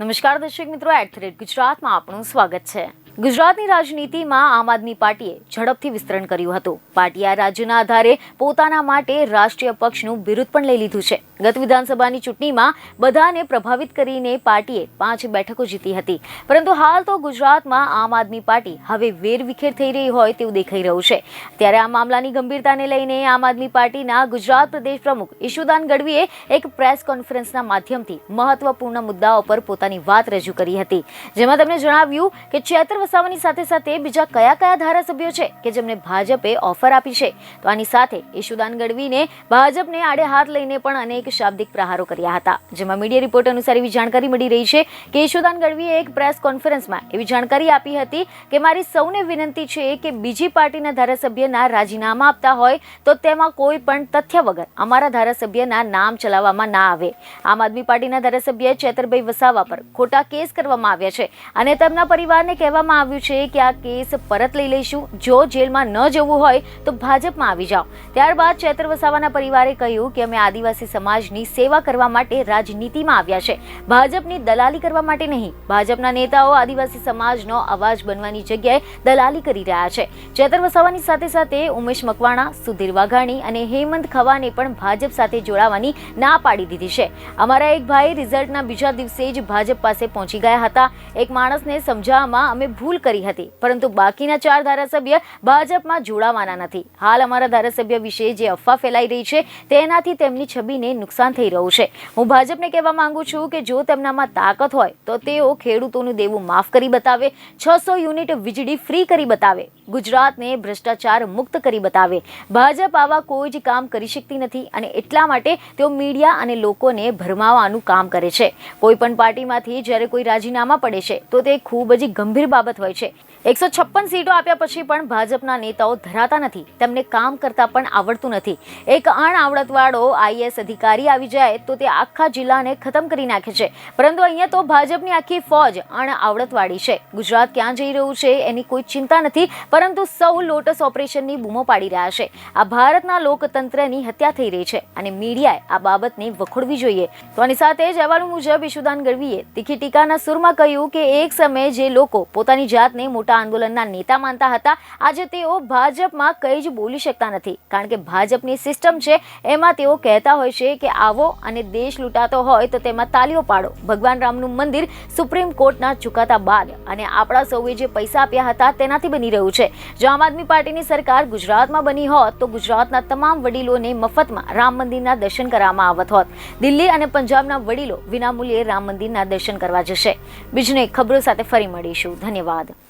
નમસ્કાર દર્શક મિત્રો એટ ગુજરાતમાં આપનું સ્વાગત છે. ગુજરાતની રાજનીતિમાં આમ આદમી પાર્ટીએ ઝડપથી વિસ્તરણ કર્યું હતું. પાર્ટીએ આ રાજ્યના આધારે પોતાના માટે રાષ્ટ્રીય પક્ષનું બિરુદ પણ લઈ લીધું છે. ગત વિધાનસભાની ચૂંટણીમાં બધાને પ્રભાવિત કરીને પાર્ટીએ પાંચ બેઠકો જીતી હતી. પરંતુ હાલ તો ગુજરાતમાં આમ આદમી પાર્ટી હવે વેરવિખેર થઈ રહી હોય તેવું દેખાઈ રહ્યું છે. ત્યારે આ મામલાની ગંભીરતાને લઈને આમ આદમી પાર્ટીના ગુજરાત પ્રદેશ પ્રમુખ ઈશુદાન ગઢવીએ એક પ્રેસ કોન્ફરન્સના માધ્યમથી મહત્વપૂર્ણ મુદ્દાઓ પર પોતાની વાત રજૂ કરી હતી. જેમાં તેમણે જણાવ્યું કે ચેતર વસાવાની સાથે સાથે બીજા કયા કયા ધારાસભ્યો છે કે જેમને ભાજપે ઓફર આપી છે? તો આની સાથે ઈશુદાન ગઢવીને ભાજપને આડે હાથ લઈને પણ અનેક શાબ્દિક પ્રહારો કર્યા હતા. જેમાં મીડિયા રિપોર્ટ અનુસાર એવી જાણકારી મળી રહી છે કે ઈશુદાન ગઢવીએ એક પ્રેસ કોન્ફરન્સમાં એવી જાણકારી આપી હતી કે મારી સૌને વિનંતી છે કે બીજી પાર્ટીના ધારાસભ્યના રાજીનામા આપતા હોય તો તેમાં કોઈ પણ તથ્ય વગર અમારા ધારાસભ્યના નામ ચલાવવામાં ના આવે. આમ આદમી પાર્ટીના ધારાસભ્ય ચેતરભાઈ વસાવા પર ખોટા કેસ કરવામાં આવ્યા છે અને તેમના પરિવારને કહેવામાં આવ્યું છે કે આ કેસ પરત લઈ લઈશું. જો જેલમાં ન જવું હોય તો ભાજપમાં આવી જાઓ. ત્યારબાદ ચેતર વસાવાના પરિવારે કહ્યું કે અમે આદિવાસી સમાજની સેવા કરવા માટે રાજનીતિમાં આવ્યા છે. ભાજપની દલાલી કરવા માટે નહીં. ભાજપના નેતાઓ આદિવાસી સમાજનો અવાજ બનવાની જગ્યાએ દલાલી કરી રહ્યા છે. ચેતર વસાવાની સાથે સાથે ઉમેશ મકવાણા, સુધીર વાઘાણી અને હેમંત ખવાને પણ ભાજપ સાથે જોડાવાની ના પાડી દીધી છે. અમારા એક ભાઈ રિઝલ્ટના બીજા દિવસે જ ભાજપ પાસે પહોંચી ગયા હતા. એક માણસને સમજાવવામાં અમે ભૂલ કરી હતી, પરંતુ બાકીના ચાર ધારાસભ્ય ભાજપમાં જોડાવાના નથી. હાલ અમારા ધારાસભ્ય વિશે જે અફવા ફેલાઈ રહી છે, તેનાથી તેમની છબીને નુકસાન થઈ રહ્યું છે. હું ભાજપને કહેવા માંગુ છું કે જો તેમનામાં તાકાત હોય, તો તેઓ ખેડૂતોનું દેવું માફ કરી બતાવે, છસો યુનિટ વીજળી ફ્રી કરી બતાવે, ગુજરાતને ભ્રષ્ટાચાર મુક્ત કરી બતાવે. ભાજપ આવા કોઈ જ કામ કરી શકતી નથી અને એટલા માટે તેઓ મીડિયા અને લોકોને ભરમાવાનું કામ કરે છે. કોઈ પણ પાર્ટીમાંથી જ્યારે કોઈ રાજીનામા પડે છે, તો તે ખૂબ જ ગંભીર બાબત હોય છે. એકસો છપ્પન સીટો આપ્યા પછી પણ ભાજપના નેતાઓ ધરાતા નથી. તેમને કામ કરતા પણ આવડતું નથી. એક અણઆવડતવાળો આઈએસ અધિકારી આવી જાય તો તે આખા જિલ્લાને ખતમ કરી નાખે છે. પરંતુ અહીંયા તો ભાજપની આખી ફોજ અણઆવડતવાળી છે. ગુજરાત ક્યાં જઈ રહ્યું છે એની કોઈ ચિંતા નથી, પરંતુ સૌ લોટસ ઓપરેશનની બૂમો પાડી રહ્યા છે. આ ભારતના લોકતંત્રની હત્યા થઈ રહી છે અને મીડિયાએ આ બાબતને વખોડવી જોઈએ. તો આની સાથે જ અહેવાલ મુજબ ઈશુદાન ગઢવીએ તીખી ટીકાના સુરમાં કહ્યું કે એક સમયે જે લોકો પોતાની જાતને મોટા આંદોલનના નેતા માનતા હતા. આજે તેઓ ભાજપમાં કંઈ જ બોલી શકતા નથી. કારણ કે ભાજપની સિસ્ટમ છે, એમાં તેઓ કહેતા હોય છે કે આવો અને દેશ લૂંટાતો હોય તો તેમાં તાલીઓ પાડો. ભગવાન રામનું મંદિર સુપ્રીમ કોર્ટના ચુકાતા બાદ અને આપણા સૌએ જે પૈસા આપ્યા હતા તેનાથી બની રહ્યું છે. જો આમ આદમી પાર્ટીની સરકાર ગુજરાતમાં બની હોત તો ગુજરાતના તમામ વડીલોને મફતમાં રામ મંદિરના દર્શન કરવામાં આવત હોત. દિલ્હી અને પંજાબના વડીલો વિનામૂલ્યે રામ મંદિરના દર્શન કરવા જશે. બીજને ખબરો સાથે ફરી મળીશું. ધન્યવાદ. aprovada.